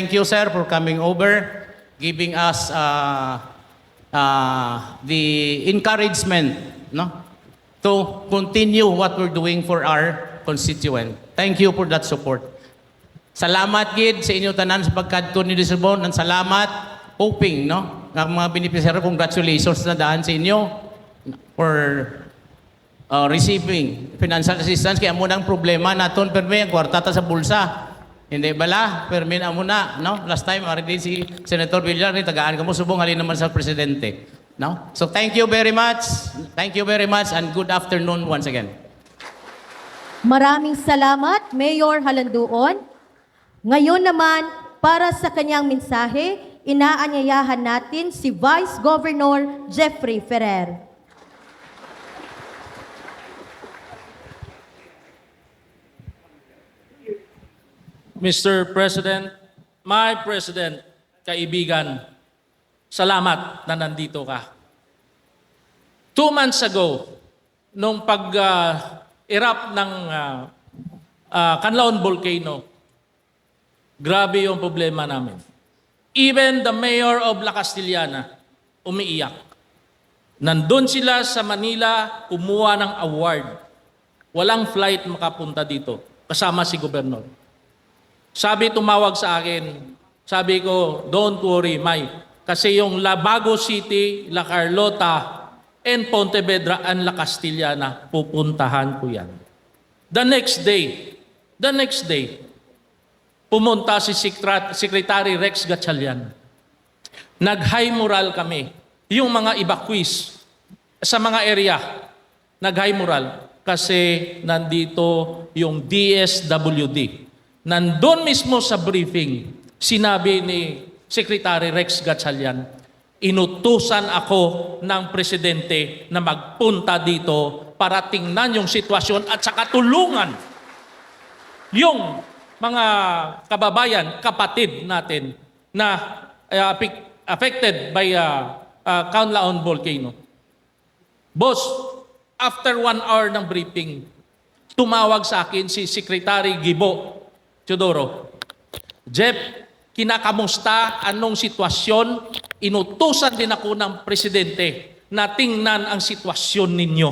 thank you, sir, for coming over, giving us uh, uh, the encouragement no, to continue what we're doing for our constituent. Thank you for that support. Salamat gid sa inyo tanan sa pagkadto ni Lisbon. Ang salamat hoping no nga mga beneficiary congratulations na daan sa inyo for uh, receiving financial assistance kaya mo nang problema naton permi ang kwarta ta sa bulsa. Hindi bala, permi na muna, no? Last time, din si Senator Villar, ni tagaan ka mo, subong halin naman sa presidente. No? So thank you very much. Thank you very much and good afternoon once again. Maraming salamat, Mayor Halanduon. Ngayon naman, para sa kanyang mensahe, inaanyayahan natin si Vice Governor Jeffrey Ferrer. Mr. President, my President, kaibigan, salamat na nandito ka. Two months ago, nung pag-erupt ng uh, uh, Canlaon Volcano, grabe yung problema namin. Even the mayor of La Castellana, umiiyak. Nandun sila sa Manila, kumuha ng award. Walang flight makapunta dito, kasama si gobernador. Sabi tumawag sa akin, sabi ko, don't worry, May. Kasi yung Labago City, La Carlota, and Pontevedra and La Castillana, pupuntahan ko yan. The next day, the next day, pumunta si Secret- Secretary Rex Gatchalian. Nag-high moral kami. Yung mga evacuees sa mga area, nag-high moral kasi nandito yung DSWD. Nandun mismo sa briefing, sinabi ni Secretary Rex Gatchalian, inutusan ako ng presidente na magpunta dito para tingnan yung sitwasyon at saka tulungan yung mga kababayan, kapatid natin na uh, affec- affected by uh, uh, Kaunlaon Volcano. Boss, after one hour ng briefing, tumawag sa akin si Secretary Gibo Teodoro. Jeff, kinakamusta anong sitwasyon? Inutusan din ako ng presidente na tingnan ang sitwasyon ninyo.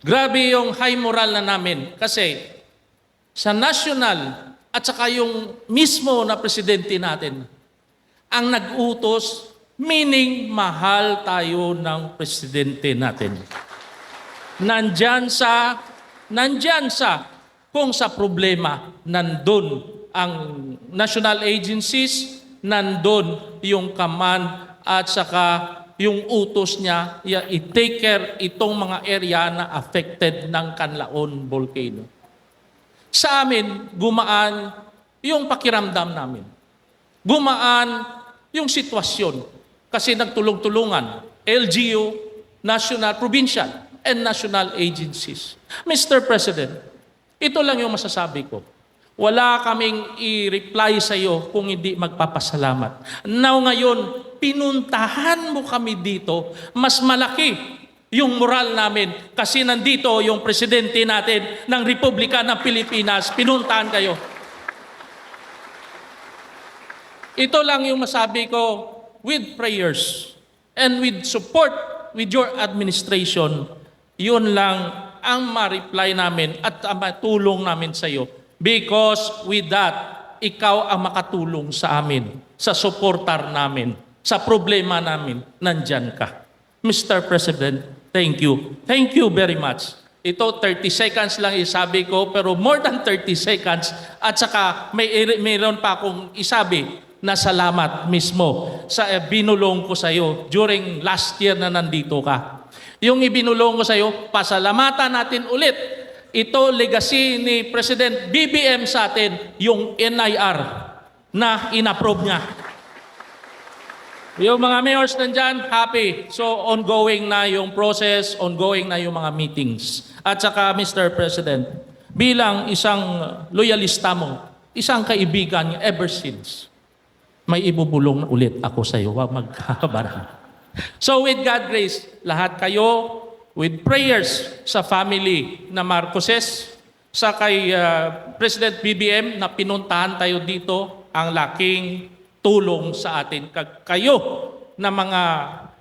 Grabe yung high moral na namin kasi sa national at saka yung mismo na presidente natin ang nag-utos, meaning mahal tayo ng presidente natin. Nandyan sa, nandyan sa, kung sa problema, nandun ang national agencies, nandun yung command at saka yung utos niya, ya, i-take care itong mga area na affected ng Canlaon Volcano. Sa amin, gumaan yung pakiramdam namin. Gumaan yung sitwasyon. Kasi nagtulong-tulungan, LGU, national, provincial, and national agencies. Mr. President, ito lang yung masasabi ko. Wala kaming i-reply sa iyo kung hindi magpapasalamat. Now ngayon, pinuntahan mo kami dito, mas malaki yung moral namin kasi nandito yung presidente natin ng Republika ng Pilipinas, pinuntahan kayo. Ito lang yung masabi ko with prayers and with support with your administration, yun lang ang ma-reply namin at ang matulong namin sa iyo. Because with that, ikaw ang makatulong sa amin, sa supportar namin, sa problema namin, nandyan ka. Mr. President, thank you. Thank you very much. Ito, 30 seconds lang isabi ko, pero more than 30 seconds. At saka, may, mayroon pa akong isabi na salamat mismo sa binulong ko sa iyo during last year na nandito ka. Yung ibinulong ko sa iyo, pasalamatan natin ulit. Ito, legacy ni President BBM sa atin, yung NIR na inapprove niya. Yung mga mayors nandyan, happy. So ongoing na yung process, ongoing na yung mga meetings. At saka, Mr. President, bilang isang loyalista mo, isang kaibigan ever since, may ibubulong ulit ako sa iyo. Huwag magkakabarang. So with God grace, lahat kayo with prayers sa family na Marcoses, sa kay uh, President BBM na pinuntahan tayo dito, ang laking tulong sa atin. Kayo na mga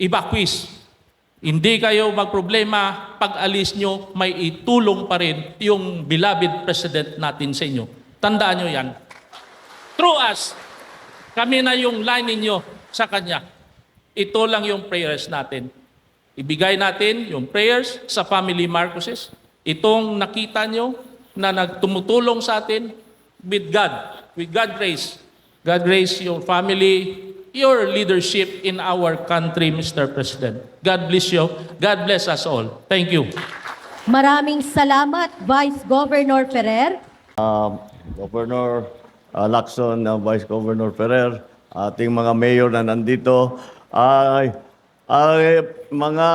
evacuees, hindi kayo magproblema, pag alis nyo, may itulong pa rin yung beloved President natin sa inyo. Tandaan nyo yan. Through us, kami na yung line ninyo sa Kanya. Ito lang yung prayers natin. Ibigay natin yung prayers sa family Marcoses. Itong nakita nyo na nagtumutulong sa atin with God, with God grace. God grace your family, your leadership in our country, Mr. President. God bless you. God bless us all. Thank you. Maraming salamat, Vice Governor Ferrer. uh, Governor uh, Lacson, uh, Vice Governor Ferrer, ating mga mayor na nandito, ay, ay mga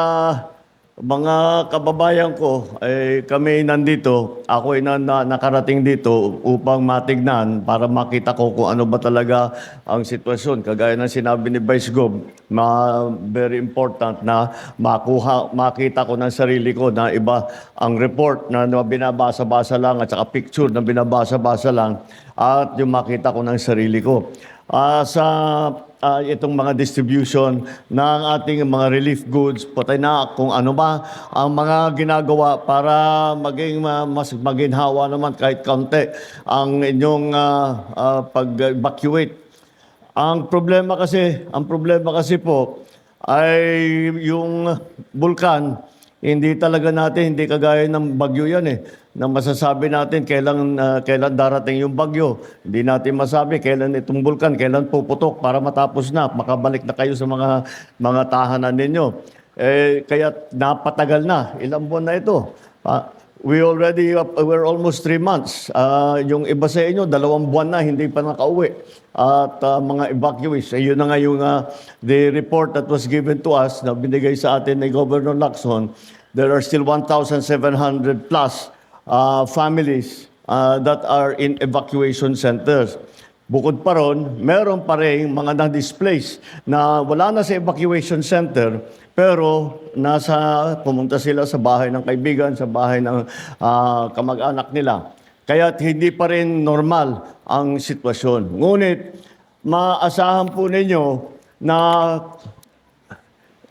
mga kababayan ko, ay kami nandito, ako ay na, na- nakarating dito upang matignan para makita ko kung ano ba talaga ang sitwasyon. Kagaya ng sinabi ni Vice Gov, ma, very important na makuha, makita ko ng sarili ko na iba ang report na, na binabasa-basa lang at saka picture na binabasa-basa lang at yung makita ko ng sarili ko. Ah, sa ah, itong mga distribution ng ating mga relief goods, patay na kung ano ba ang mga ginagawa para maging ma- mas maginhawa naman kahit kaunti ang inyong ah, ah, pag-evacuate. Ang problema kasi, ang problema kasi po ay yung bulkan, hindi talaga natin, hindi kagaya ng bagyo yan eh, na masasabi natin kailan, ah, kailan darating yung bagyo. Hindi natin masabi kailan itong bulkan, kailan puputok para matapos na, makabalik na kayo sa mga, mga tahanan ninyo. Eh, kaya napatagal na, ilang buwan na ito. Ah, We already, uh, we're almost three months. Ah, yung iba sa inyo, dalawang buwan na, hindi pa nakauwi. At ah, mga evacuees, ayun na nga yung ah, the report that was given to us na binigay sa atin ni Governor Lacson. There are still 1,700 plus ah, families ah, that are in evacuation centers. Bukod pa ron, meron pa rin mga na-displace na wala na sa evacuation center pero nasa pumunta sila sa bahay ng kaibigan, sa bahay ng ah, kamag-anak nila. Kaya hindi pa rin normal ang sitwasyon. Ngunit maasahan po ninyo na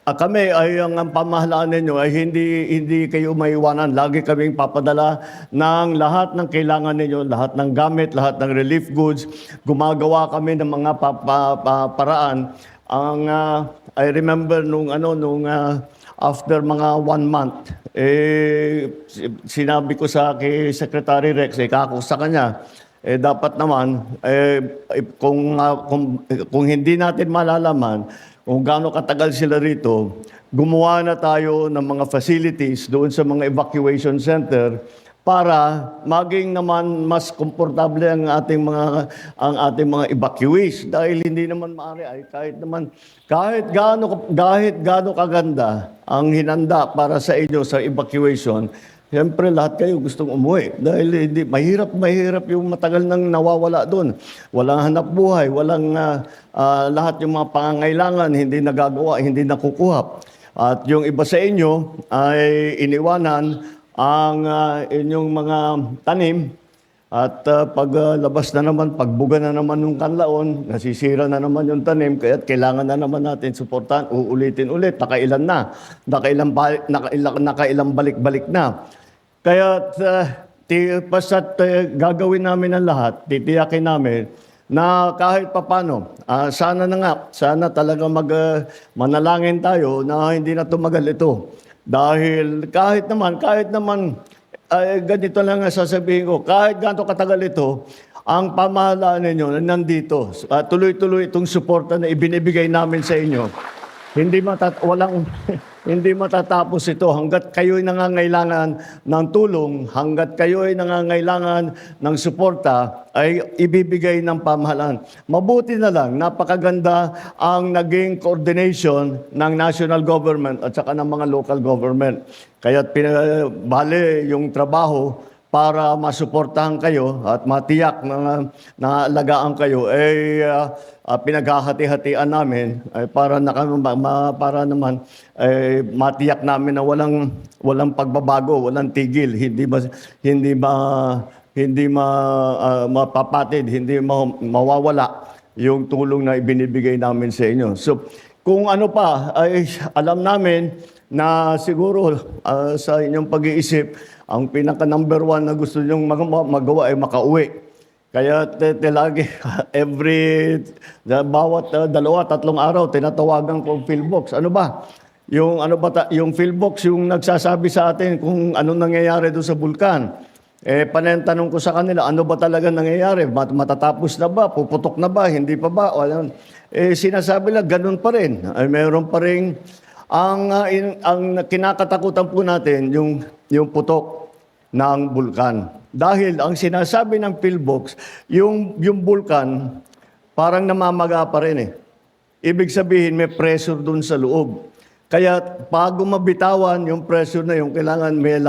Ah, kami ay ang, ang pamahalaan ninyo ay hindi hindi kayo maiwanan. Lagi kaming papadala ng lahat ng kailangan ninyo, lahat ng gamit, lahat ng relief goods. Gumagawa kami ng mga pa, pa- pa- paraan. Ang ah, I remember nung ano nung ah, after mga one month eh si- sinabi ko sa kay Secretary Rex eh kako sa kanya eh dapat naman eh, eh, kung, ah, kung kung hindi natin malalaman kung gaano katagal sila rito, gumawa na tayo ng mga facilities doon sa mga evacuation center para maging naman mas komportable ang ating mga ang ating mga evacuees. Dahil hindi naman maaari ay kahit naman kahit gaano kahit gaano kaganda ang hinanda para sa inyo sa evacuation Siyempre, lahat kayo gustong umuwi. Dahil hindi, mahirap, mahirap yung matagal nang nawawala doon. Walang hanap buhay, walang ah, ah, lahat yung mga pangangailangan, hindi nagagawa, hindi nakukuha. At yung iba sa inyo ay iniwanan ang ah, inyong mga tanim at uh, paglabas na naman, pagbuga na naman yung kanlaon, nasisira na naman yung tanim, kaya kailangan na naman natin suportahan, uulitin ulit, nakailan na, nakailang, balik, nakailang, nakailang balik-balik na. Kaya uh, ti, basta't uh, gagawin namin ang lahat, titiyakin namin, na kahit papano, ah, sana na nga, sana talaga mag, uh, manalangin tayo na hindi na tumagal ito. Dahil kahit naman, kahit naman, ay, ganito lang ang sasabihin ko, kahit ganito katagal ito, ang pamahalaan ninyo na nandito, ah, tuloy-tuloy itong suporta na ibinibigay namin sa inyo. Hindi matat walang hindi matatapos ito hanggat kayo ay nangangailangan ng tulong, hanggat kayo ay nangangailangan ng suporta ay ibibigay ng pamahalaan. Mabuti na lang, napakaganda ang naging coordination ng national government at saka ng mga local government. Kaya bale yung trabaho para masuportahan kayo at matiyak na naalagaan kayo ay uh, uh, pinaghahati-hatian namin ay para na ma, ma- para naman ay matiyak namin na walang walang pagbabago, walang tigil, hindi ba hindi ba hindi ma, ah, mapapatid, hindi ma- mawawala yung tulong na ibinibigay namin sa inyo. So, kung ano pa, ay alam namin na siguro ah, sa inyong pag-iisip, ang pinaka number one na gusto nyong mag- magawa ay makauwi. Kaya te, te lagi, every, bawat uh, dalawa, tatlong araw, tinatawagan ko ang Philbox. Ano ba? Yung, ano ba ta- yung Philbox, yung nagsasabi sa atin kung anong nangyayari doon sa bulkan. Eh, panentanong ko sa kanila, ano ba talaga nangyayari? Mat- matatapos na ba? Puputok na ba? Hindi pa ba? Ano? Eh, sinasabi lang, ganun pa rin. Ay, meron pa rin, ang, ah, in- ang kinakatakutan po natin, yung, yung putok ng bulkan. Dahil ang sinasabi ng Philbox, yung, yung bulkan, parang namamaga pa rin eh. Ibig sabihin, may pressure dun sa loob. Kaya bago mabitawan yung pressure na yung kailangan may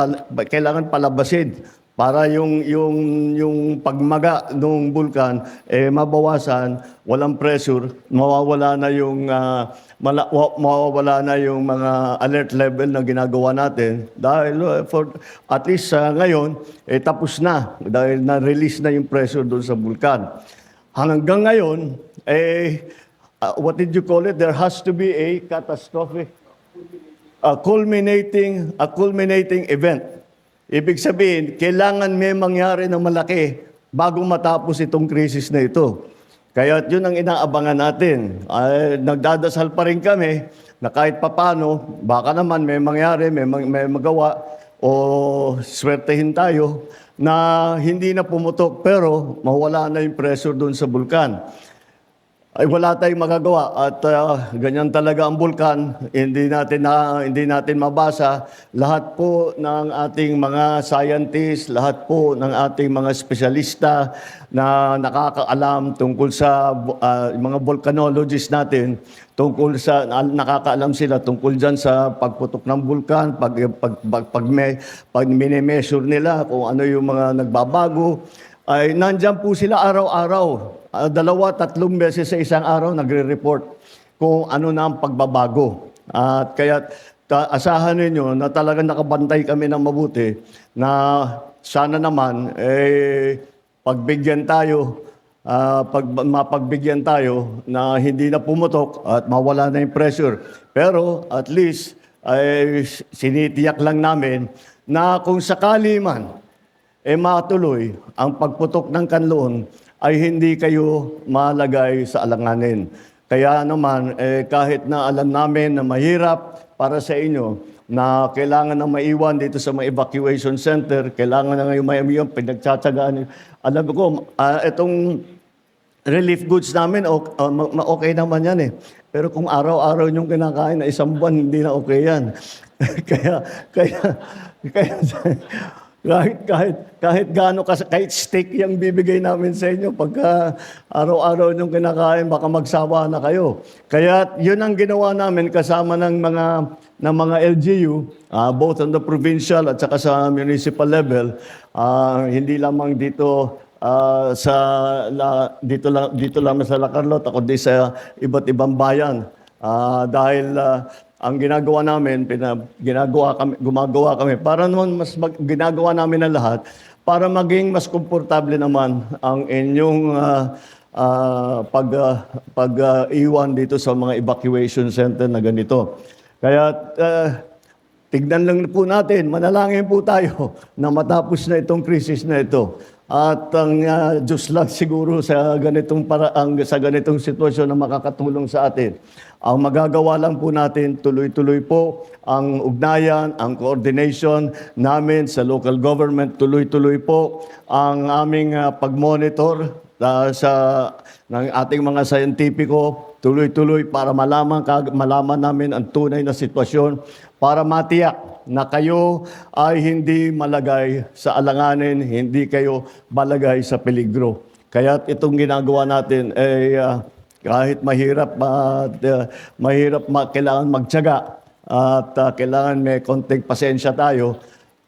kailangan palabasin para yung yung yung pagmaga ng bulkan eh mabawasan, walang pressure, mawawala na yung ah, mala- wa- mawawala na yung mga alert level na ginagawa natin dahil uh, for at least sa ngayon eh tapos na dahil na-release na yung pressure doon sa bulkan. Hanggang ngayon eh uh, what did you call it? There has to be a catastrophe a culminating a culminating event. Ibig sabihin, kailangan may mangyari na malaki bago matapos itong krisis na ito. Kaya yun ang inaabangan natin. Ay, nagdadasal pa rin kami na kahit papano, baka naman may mangyari, may, may magawa o swertehin tayo na hindi na pumutok pero mawala na yung pressure doon sa bulkan ay wala tayong magagawa at ah, ganyan talaga ang bulkan. Hindi natin na hindi natin mabasa. Lahat po ng ating mga scientists lahat po ng ating mga espesyalista na nakakaalam tungkol sa ah, mga volcanologists natin tungkol sa na- nakakaalam sila tungkol diyan sa pagputok ng bulkan pag pag pag, pag, me- pag mini-measure nila kung ano yung mga nagbabago. Ay nandyan po sila araw-araw. Ah, dalawa, tatlong beses sa isang araw nagre-report kung ano na ang pagbabago. At kaya ta- asahan ninyo na talagang nakabantay kami ng mabuti na sana naman eh, pagbigyan tayo, ah, pag, mapagbigyan tayo na hindi na pumutok at mawala na yung pressure. Pero at least ay sinitiyak lang namin na kung sakali man eh matuloy ang pagputok ng kanloon ay hindi kayo malagay sa alanganin. Kaya naman, eh, kahit na alam namin na mahirap para sa inyo, na kailangan na maiwan dito sa mga evacuation center, kailangan na ngayon may yung pinagtsatsagaan. Alam ko, ah, itong relief goods namin, ah, okay naman yan eh. Pero kung araw-araw yung kinakain na isang buwan, hindi na okay yan. kaya, kaya, kaya, kahit, kahit, kahit gaano, kahit steak yung bibigay namin sa inyo, pagka araw-araw yung kinakain, baka magsawa na kayo. Kaya yun ang ginawa namin kasama ng mga, ng mga LGU, ah, both on the provincial at saka sa municipal level, ah, hindi lamang dito Ah, sa la, dito lang dito lang sa La Carlota kundi sa iba't ibang bayan. Ah, dahil ah, ang ginagawa namin, pina, ginagawa kami, gumagawa kami para naman mas mag, ginagawa namin ang lahat para maging mas komportable naman ang inyong ah, ah, pag ah, pag ah, iwan dito sa mga evacuation center na ganito. Kaya ah, Tignan lang po natin, manalangin po tayo na matapos na itong krisis na ito. At ang ah, Diyos lang siguro sa ganitong paraang sa ganitong sitwasyon na makakatulong sa atin. Ang magagawa lang po natin tuloy-tuloy po ang ugnayan, ang coordination namin sa local government, tuloy-tuloy po ang aming ah, pag-monitor ah, sa ng ating mga scientifico tuloy-tuloy para malaman kag malaman namin ang tunay na sitwasyon para matiyak na kayo ay hindi malagay sa alanganin, hindi kayo malagay sa peligro. Kaya itong ginagawa natin ay ah, kahit mahirap ah, mahirap ma- kailangan magtiyaga at ah, kailangan may konting pasensya tayo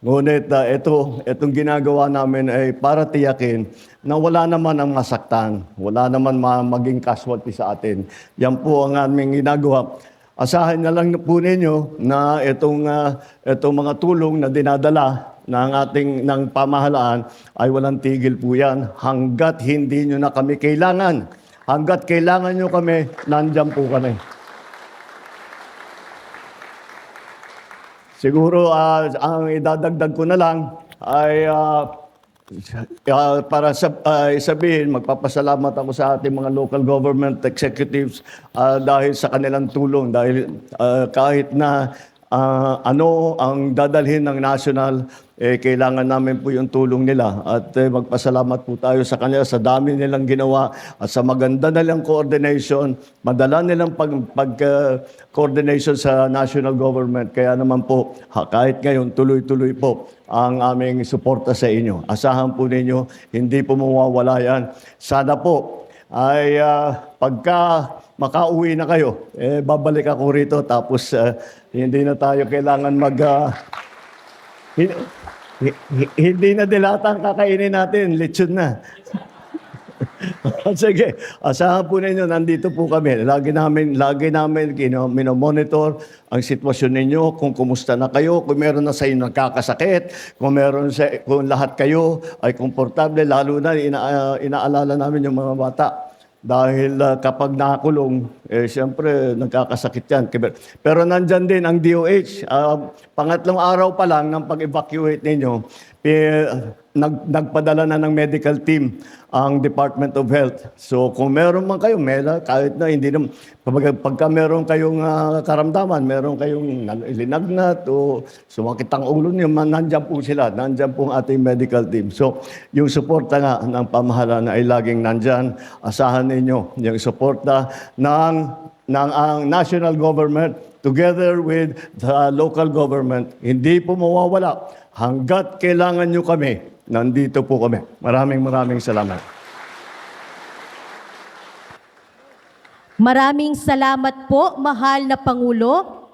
Ngunit uh, ito, itong ginagawa namin ay para tiyakin na wala naman ang masaktan, wala naman ma- maging casualty sa atin. Yan po ang aming ginagawa. Asahan na lang po ninyo na itong, uh, itong mga tulong na dinadala ng ating ng pamahalaan ay walang tigil po yan hanggat hindi nyo na kami kailangan. Hanggat kailangan nyo kami, nandyan po kami. Siguro ah, ang idadagdag ko na lang ay ah, ah, para sa, ah, sabihin, magpapasalamat ako sa ating mga local government executives ah, dahil sa kanilang tulong. Dahil ah, kahit na ah, ano ang dadalhin ng national, eh, kailangan namin po yung tulong nila. At eh, magpasalamat po tayo sa kanila sa dami nilang ginawa at sa maganda nilang coordination, madala nilang pag, pag ah, coordination sa national government. Kaya naman po, ha, kahit ngayon, tuloy-tuloy po ang aming suporta sa inyo. Asahan po ninyo, hindi po mawawala yan. Sana po ay ah, pagka makauwi na kayo, eh, babalik ako rito tapos ah, hindi na tayo kailangan mag... hi- hindi na dilata ang kakainin natin, lechon na. Sige, asahan po ninyo, nandito po kami. Lagi namin, lagi namin kino, minomonitor ang sitwasyon ninyo, kung kumusta na kayo, kung meron na sa inyo nagkakasakit, kung meron sa, kung lahat kayo ay komportable, lalo na ina, ah, inaalala namin yung mga bata. Dahil ah, kapag nakakulong, eh, siyempre nagkakasakit yan. Pero- nandyan din ang DOH. Ah, pangatlong araw pa lang ng pag-evacuate ninyo, nag, nagpadala na ng medical team ang Department of Health. So kung meron man kayo, mela, kahit na hindi naman, pag, pagka meron kayong ah, karamdaman, meron kayong linagnat o sumakit ang ulo niyo, man, nandyan po sila, nandyan po ang ating medical team. So yung suporta nga ng pamahalaan ay laging nandyan. Asahan ninyo yung suporta ng, ng ang national government together with the local government. Hindi po mawawala hanggat kailangan nyo kami. Nandito po kami. Maraming maraming salamat. Maraming salamat po, mahal na Pangulo.